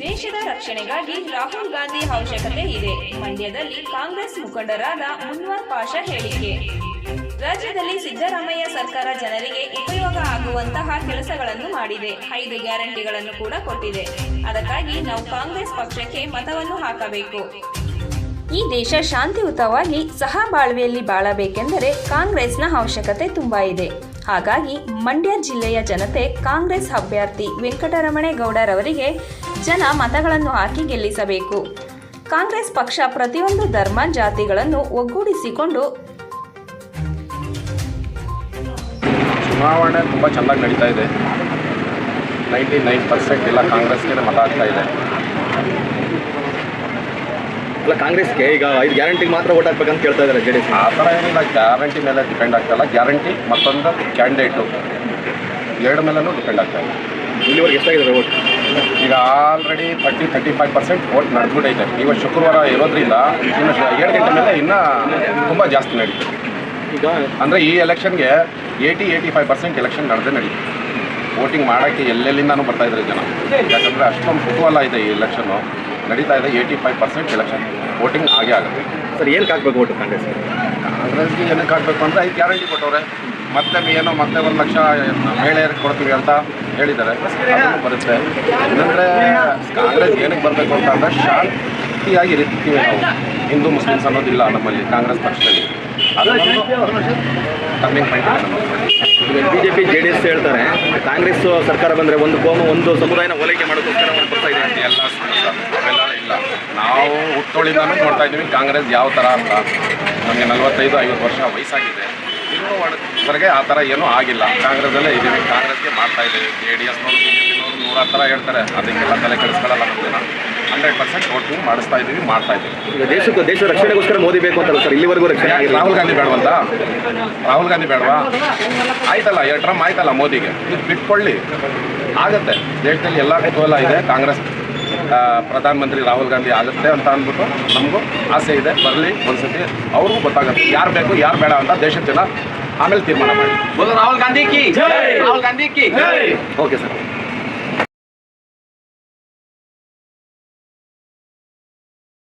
ದೇಶದ ರಕ್ಷಣೆಗಾಗಿ ರಾಹುಲ್ ಗಾಂಧಿ ಅವಶ್ಯಕತೆ ಇದೆ. ಮಂಡ್ಯದಲ್ಲಿ ಕಾಂಗ್ರೆಸ್ ಮುಖಂಡರಾದ ಮುನ್ವರ್ ಪಾಷಾ ಹೇಳಿಕೆ. ರಾಜ್ಯದಲ್ಲಿ ಸಿದ್ದರಾಮಯ್ಯ ಸರ್ಕಾರ ಜನರಿಗೆ ಉಪಯೋಗ ಆಗುವಂತಹ ಕೆಲಸಗಳನ್ನು ಮಾಡಿದೆ. ಐದು ಗ್ಯಾರಂಟಿಗಳನ್ನು ಕೂಡ ಕೊಟ್ಟಿದೆ. ಅದಕ್ಕಾಗಿ ನಾವು ಕಾಂಗ್ರೆಸ್ ಪಕ್ಷಕ್ಕೆ ಮತವನ್ನು ಹಾಕಬೇಕು. ಈ ದೇಶ ಶಾಂತಿಯುತವಾಗಿ ಸಹಬಾಳ್ವೆಯಲ್ಲಿ ಬಾಳಬೇಕೆಂದರೆ ಕಾಂಗ್ರೆಸ್ನ ಅವಶ್ಯಕತೆ ತುಂಬಾ ಇದೆ. ಹಾಗಾಗಿ ಮಂಡ್ಯ ಜಿಲ್ಲೆಯ ಜನತೆ ಕಾಂಗ್ರೆಸ್ ಅಭ್ಯರ್ಥಿ ವೆಂಕಟರಮಣೇಗೌಡರವರಿಗೆ ಜನ ಮತಗಳನ್ನು ಹಾಕಿ ಗೆಲ್ಲಿಸಬೇಕು. ಕಾಂಗ್ರೆಸ್ ಪಕ್ಷ ಪ್ರತಿಯೊಂದು ಧರ್ಮ ಜಾತಿಗಳನ್ನು ಒಗ್ಗೂಡಿಸಿಕೊಂಡು ಚುನಾವಣೆ ತುಂಬ ಚೆನ್ನಾಗಿ ನಡೀತಾ ಇದೆ. ನೈಂಟಿ ನೈನ್ ಪರ್ಸೆಂಟ್ ಎಲ್ಲ ಕಾಂಗ್ರೆಸ್ಗೆ ಮತ ಆಗ್ತಾ ಇದೆ. ಅಲ್ಲ ಕಾಂಗ್ರೆಸ್ಗೆ ಈಗ ಐದು ಗ್ಯಾರಂಟಿ ಮಾತ್ರ ಓಟ್ ಅಂತ ಕೇಳ್ತಾ ಇದ್ದಾರೆ ಜೆ ಡಿ ಎಸ್ ಆ ಥರ ಏನಿಲ್ಲ ಗ್ಯಾರಂಟಿ ಮೇಲೆ ಡಿಪೆಂಡ್ ಆಗ್ತಾಯಿಲ್ಲ ಗ್ಯಾರಂಟಿ ಮತ್ತೊಂದು ಕ್ಯಾಂಡಿಡೇಟು ಎರಡು ಮೇಲೂ ಡಿಪೆಂಡ್ ಆಗ್ತಾ ಇದೆ ಇಲ್ಲಿವರೆಗೆ ಎಷ್ಟಾಗಿದೆ ಓಟ್ ಈಗ already thirty thirty five percent vote ನಡೆದ್ಬಿಟ್ಟೈತೆ ಇವತ್ತು ಶುಕ್ರವಾರ ಇರೋದ್ರಿಂದ ಇನ್ನು ಎರಡು ಏಳು ಗಂಟೆ ಮೇಲೆ ಇನ್ನೂ ತುಂಬ ಜಾಸ್ತಿ ನಡೀತು. ಈಗ ಅಂದರೆ ಈ ಎಲೆಕ್ಷನ್ಗೆ eighty eighty five percent election ನಡೆದೇ ನಡೀತು. ವೋಟಿಂಗ್ ಮಾಡೋಕ್ಕೆ ಎಲ್ಲೆಲ್ಲಿಂದಾನು ಬರ್ತಾ ಇದ್ದಾರೆ ಜನ. ಯಾಕಂದರೆ ಅಷ್ಟೊಂದು ಕುತೂಹಲ ಇದೆ ಈ ಎಲೆಕ್ಷನ್ನು ನಡೀತಾ ಇದೆ eighty five percent election voting ಆಗೇ ಆಗುತ್ತೆ ಸರ್ ಏನಕ್ಕೆ ಹಾಕ್ಬೇಕು ಓಟು ಕಾಂಗ್ರೆಸ್ಗೆ? ಕಾಂಗ್ರೆಸ್ಗೆ ಏನಕ್ಕೆ ಹಾಕಬೇಕು ಅಂತ ಐದು ಗ್ಯಾರಂಟಿ ಕೊಟ್ಟವ್ರೆ. ಮತ್ತೆ ಏನೋ ಮತ್ತೆ ಒಂದು ಲಕ್ಷ ಮಹಿಳೆಯರಿಗೆ ಕೊಡ್ತೀವಿ ಅಂತ ಹೇಳಿದ್ದಾರೆ. ಬರುತ್ತೆ. ಏನಂದರೆ ಕಾಂಗ್ರೆಸ್ ಏನಕ್ಕೆ ಬರಬೇಕು ಅಂತ ಅಂದರೆ ಶಾಂತಿಯಾಗಿ ಇರ್ತೀವಿ ನಾವು. ಹಿಂದೂ ಮುಸ್ಲಿಮ್ಸ್ ಅನ್ನೋದಿಲ್ಲ ನಮ್ಮಲ್ಲಿ ಕಾಂಗ್ರೆಸ್ ಪಕ್ಷದಲ್ಲಿ. BJP J P J D S ಹೇಳ್ತಾರೆ ಕಾಂಗ್ರೆಸ್ ಸರ್ಕಾರ ಬಂದರೆ ಒಂದು ಕೋಮ ಒಂದು ಸಮುದಾಯನ ಹೋಲಿಕೆ ಮಾಡೋದು ಒಂದು ಬರ್ತಾ ಇದೆ ಅಂತ. ಎಲ್ಲ ನಾವು ಹುಟ್ಟೋಳಿಂದನೂ ನೋಡ್ತಾ ಇದ್ದೀವಿ. ಕಾಂಗ್ರೆಸ್ ಯಾವ ಥರ ಅಂತ. ನಮಗೆ ನಲವತ್ತೈದು ಐವತ್ತು ವರ್ಷ ವಯಸ್ಸಾಗಿದೆ. ಇನ್ನೂ ವರೆಗೆ ಆ ಥರ ಏನೂ ಆಗಿಲ್ಲ. ಕಾಂಗ್ರೆಸ್ಸಲ್ಲೇ ಇದ್ದೀವಿ. ಕಾಂಗ್ರೆಸ್ಗೆ ಮಾಡ್ತಾ ಇದ್ದೀವಿ. ಜೆ ಡಿ ಎಸ್ನವರು ಬಿ ಜೆ ಪಿನವರು ನೂರಾರು ಥರ ಹೇಳ್ತಾರೆ. ಅದಕ್ಕೆಲ್ಲ ತಲೆ ಕೆಡಿಸ್ಕೊಳ್ಳಲ್ಲ ನಮ್ಮ ಜನ ಹಂಡ್ರೆಡ್ ಪರ್ಸೆಂಟ್ ವೋಟಿಂಗ್ ಮಾಡಿಸ್ತಾ ಇದ್ದೀವಿ ಮಾಡ್ತಾ ಇದ್ದೀವಿ. ಈಗ ದೇಶಕ್ಕೆ ದೇಶ ರಕ್ಷಣೆಗೋಸ್ಕರ ಮೋದಿ ಬೇಕು ಅಂತ ಸರ್? ಇಲ್ಲಿವರೆಗೂ ರಕ್ಷಣೆ ಆಗಿಲ್ಲ. ರಾಹುಲ್ ಗಾಂಧಿ ಬೇಡವಂತ? ರಾಹುಲ್ ಗಾಂಧಿ ಬೇಡವಾ? ಆಯ್ತಲ್ಲ ಎರಡು ಟ್ರಮ್ ಆಯ್ತಲ್ಲ ಮೋದಿಗೆ. ಇದು ಬಿಟ್ಕೊಳ್ಳಿ. ಆಗತ್ತೆ. ದೇಶದಲ್ಲಿ ಎಲ್ಲ ಕುತೂಹಲ ಇದೆ. ಕಾಂಗ್ರೆಸ್ ಪ್ರಧಾನಮಂತ್ರಿ ರಾಹುಲ್ ಗಾಂಧಿ ಆಗುತ್ತೆ ಅಂತ ಅಂದ್ಬಿಟ್ಟು ನಮಗೂ ಆಸೆ ಇದೆ ಬರಲಿ ಒಂದ್ಸತಿ ಅವ್ರಿಗೂ ಗೊತ್ತಾಗುತ್ತೆ. ಯಾರು ಬೇಕು ಯಾರು ಬೇಡ ಅಂತ ದೇಶದ ಜನ ಆಮೇಲೆ ತೀರ್ಮಾನ ಮಾಡಿ. ರಾಹುಲ್ ಗಾಂಧಿ ಕಿ. ರಾಹುಲ್ ಗಾಂಧಿ ಕಿ. Okay sir.